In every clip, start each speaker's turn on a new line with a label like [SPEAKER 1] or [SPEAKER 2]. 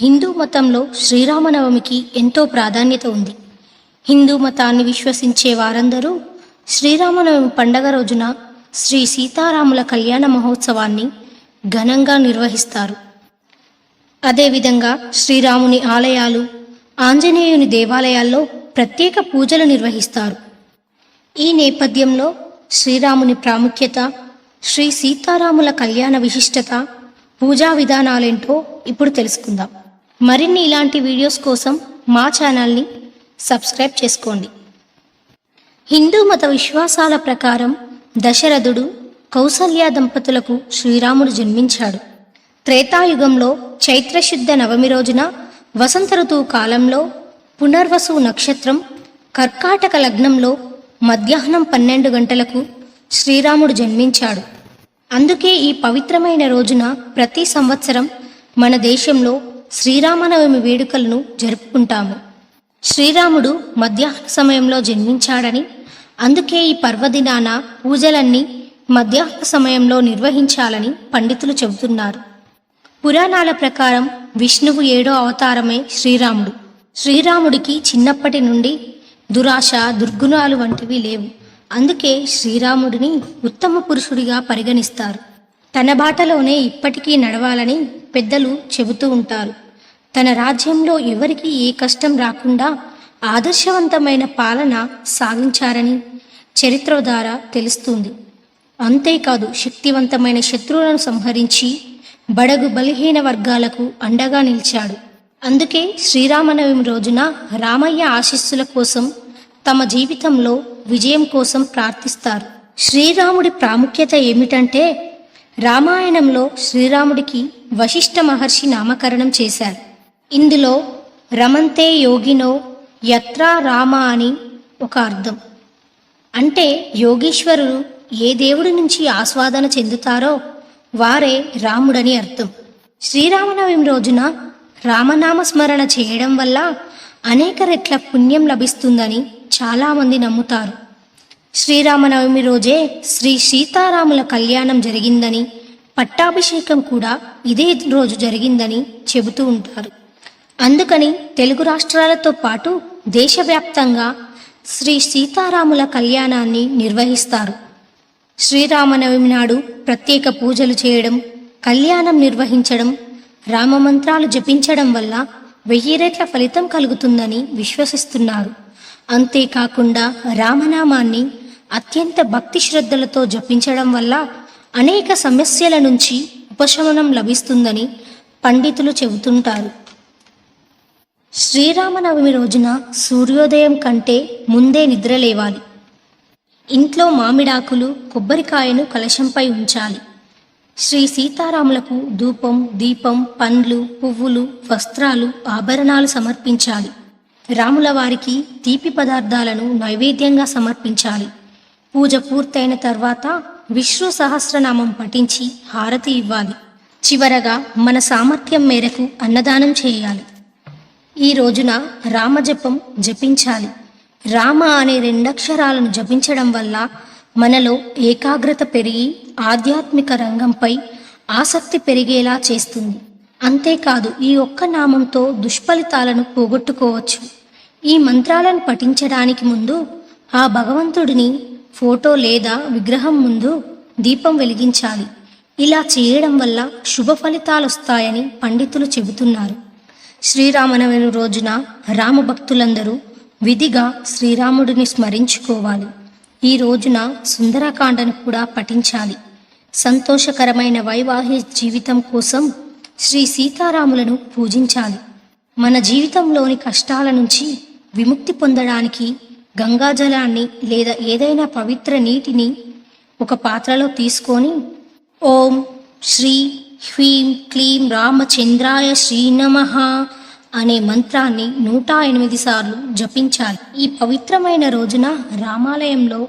[SPEAKER 1] హిందూ మతంలో శ్రీరామనవమికి ఎంతో ప్రాధాన్యత ఉంది. హిందూ మతాన్ని విశ్వసించే వారందరూ శ్రీరామనవమి పండగ రోజున శ్రీ సీతారాముల కళ్యాణ మహోత్సవాన్ని ఘనంగా నిర్వహిస్తారు. అదేవిధంగా శ్రీరాముని ఆలయాలు ఆంజనేయుని దేవాలయాల్లో ప్రత్యేక పూజలు నిర్వహిస్తారు. ఈ నేపథ్యంలో శ్రీరాముని ప్రాముఖ్యత శ్రీ సీతారాముల కళ్యాణ విశిష్టత పూజా విధానాలేంటో ఇప్పుడు తెలుసుకుందాం. మరిన్ని ఇలాంటి వీడియోస్ కోసం మా ఛానల్ని సబ్స్క్రైబ్ చేసుకోండి. హిందూ మత విశ్వాసాల ప్రకారం దశరథుడు కౌసల్య దంపతులకు శ్రీరాముడు జన్మించాడు. త్రేతాయుగంలో చైత్రశుద్ధ నవమి రోజున వసంత ఋతువు కాలంలో పునర్వసు నక్షత్రం కర్కాటక లగ్నంలో మధ్యాహ్నం పన్నెండు గంటలకు శ్రీరాముడు జన్మించాడు. అందుకే ఈ పవిత్రమైన రోజున ప్రతి సంవత్సరం మన దేశంలో శ్రీరామనవమి వేడుకలను జరుపుకుంటాము. శ్రీరాముడు మధ్యాహ్న సమయంలో జన్మించాడని అందుకే ఈ పర్వదినాన పూజలన్నీ మధ్యాహ్న సమయంలో నిర్వహించాలని పండితులు చెబుతున్నారు. పురాణాల ప్రకారం విష్ణువు ఏడో అవతారమే శ్రీరాముడు. శ్రీరాముడికి చిన్నప్పటి నుండి దురాశ దుర్గుణాలు వంటివి లేవు. అందుకే శ్రీరాముడిని ఉత్తమ పురుషుడిగా పరిగణిస్తారు. తన బాటలోనే ఇప్పటికీ నడవాలని పెద్దలు చెబుతూ ఉంటారు. తన రాజ్యంలో ఎవరికి ఏ కష్టం రాకుండా ఆదర్శవంతమైన పాలన సాగించారని చరిత్ర ద్వారా తెలుస్తుంది. అంతేకాదు శక్తివంతమైన శత్రువులను సంహరించి బడగు బలహీన వర్గాలకు అండగా నిలిచాడు. అందుకే శ్రీరామనవమి రోజున రామయ్య ఆశీస్సుల కోసం తమ జీవితంలో విజయం కోసం ప్రార్థిస్తారు. శ్రీరాముడి ప్రాముఖ్యత ఏమిటంటే రామాయణంలో శ్రీరాముడికి వశిష్ఠ మహర్షి నామకరణం చేశారు. ఇందులో రమంతే యోగినో యత్రా రామ అని ఒక అర్థం. అంటే యోగేశ్వరుడు ఏ దేవుడి నుంచి ఆస్వాదన చెందుతారో వారే రాముడని అర్థం. శ్రీరామనవమి రోజున రామనామ స్మరణ చేయడం వల్ల అనేక రెట్ల పుణ్యం లభిస్తుందని చాలామంది నమ్ముతారు. శ్రీరామనవమి రోజే శ్రీ సీతారాముల కళ్యాణం జరిగిందని పట్టాభిషేకం కూడా ఇదే రోజు జరిగిందని చెబుతూ ఉంటారు. అందుకని తెలుగు రాష్ట్రాలతో పాటు దేశవ్యాప్తంగా శ్రీ సీతారాముల కళ్యాణాన్ని నిర్వహిస్తారు. శ్రీరామనవమి నాడు ప్రత్యేక పూజలు చేయడం కళ్యాణం నిర్వహించడం రామమంత్రాలు జపించడం వల్ల వెయ్యి రెట్ల ఫలితం కలుగుతుందని విశ్వసిస్తున్నారు. అంతేకాకుండా రామనామాన్ని అత్యంత భక్తి శ్రద్ధలతో జపించడం వల్ల అనేక సమస్యల నుంచి ఉపశమనం లభిస్తుందని పండితులు చెబుతుంటారు. శ్రీరామనవమి రోజున సూర్యోదయం కంటే ముందే నిద్రలేవాలి ఇంట్లో మామిడాకులు కొబ్బరికాయను కలశంపై ఉంచాలి. శ్రీ సీతారాములకు ధూపం దీపం పండ్లు పువ్వులు వస్త్రాలు ఆభరణాలు సమర్పించాలి. రాముల వారికి తీపి పదార్థాలను నైవేద్యంగా సమర్పించాలి. పూజ పూర్తయిన తర్వాత విష్ణు సహస్రనామం పఠించి హారతి ఇవ్వాలి. చివరగా మన సామర్థ్యం మేరకు అన్నదానం చేయాలి. ఈ రోజున రామజపం జపించాలి. రామ అనే రెండక్షరాలను జపించడం వల్ల మనలో ఏకాగ్రత పెరిగి ఆధ్యాత్మిక రంగంపై ఆసక్తి పెరిగేలా చేస్తుంది. అంతేకాదు ఈ ఒక్క నామంతో దుష్ఫలితాలను పోగొట్టుకోవచ్చు. ఈ మంత్రాలను పఠించడానికి ముందు ఆ భగవంతుడిని ఫోటో లేదా విగ్రహం ముందు దీపం వెలిగించాలి. ఇలా చేయడం వల్ల శుభ ఫలితాలు వస్తాయని పండితులు చెబుతున్నారు. శ్రీరామనవమి రోజున రామభక్తులందరూ విధిగా శ్రీరాముడిని స్మరించుకోవాలి. ఈ రోజున సుందరకాండను కూడా పఠించాలి. సంతోషకరమైన వైవాహిక జీవితం కోసం శ్రీ సీతారాములను పూజించాలి. మన జీవితంలోని కష్టాల నుంచి విముక్తి పొందడానికి గంగాజలాన్ని లేదా ఏదైనా పవిత్ర నీటిని ఒక పాత్రలో తీసుకొని ఓం శ్రీ హ్రీం క్లీం రామచంద్రాయ శ్రీనమః అనే మంత్రాన్ని నూట ఎనిమిది సార్లు జపించాలి. ఈ పవిత్రమైన రోజున రామాలయంలో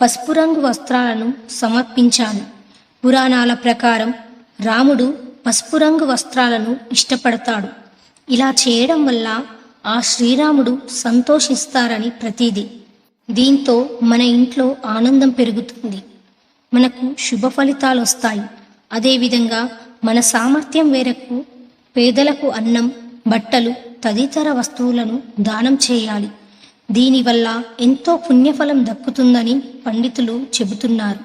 [SPEAKER 1] పసుపు రంగు వస్త్రాలను సమర్పించాలి. పురాణాల ప్రకారం రాముడు పసుపు రంగు వస్త్రాలను ఇష్టపడతాడు. ఇలా చేయడం వల్ల ఆ శ్రీరాముడు సంతోషిస్తారని ప్రతీది. దీంతో మన ఇంట్లో ఆనందం పెరుగుతుంది. మనకు శుభ ఫలితాలు వస్తాయి అదేవిధంగా మన సామర్థ్యం మేరకు పేదలకు అన్నం బట్టలు తదితర వస్తువులను దానం చేయాలి. దీనివల్ల ఎంతో పుణ్యఫలం దక్కుతుందని పండితులు చెబుతున్నారు.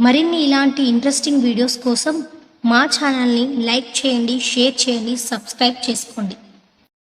[SPEAKER 1] మరిన్ని ఇలాంటి ఇంట్రెస్టింగ్ వీడియోస్ కోసం మా ఛానల్ని లైక్ చేయండి షేర్ చేయండి సబ్స్క్రైబ్ చేసుకోండి.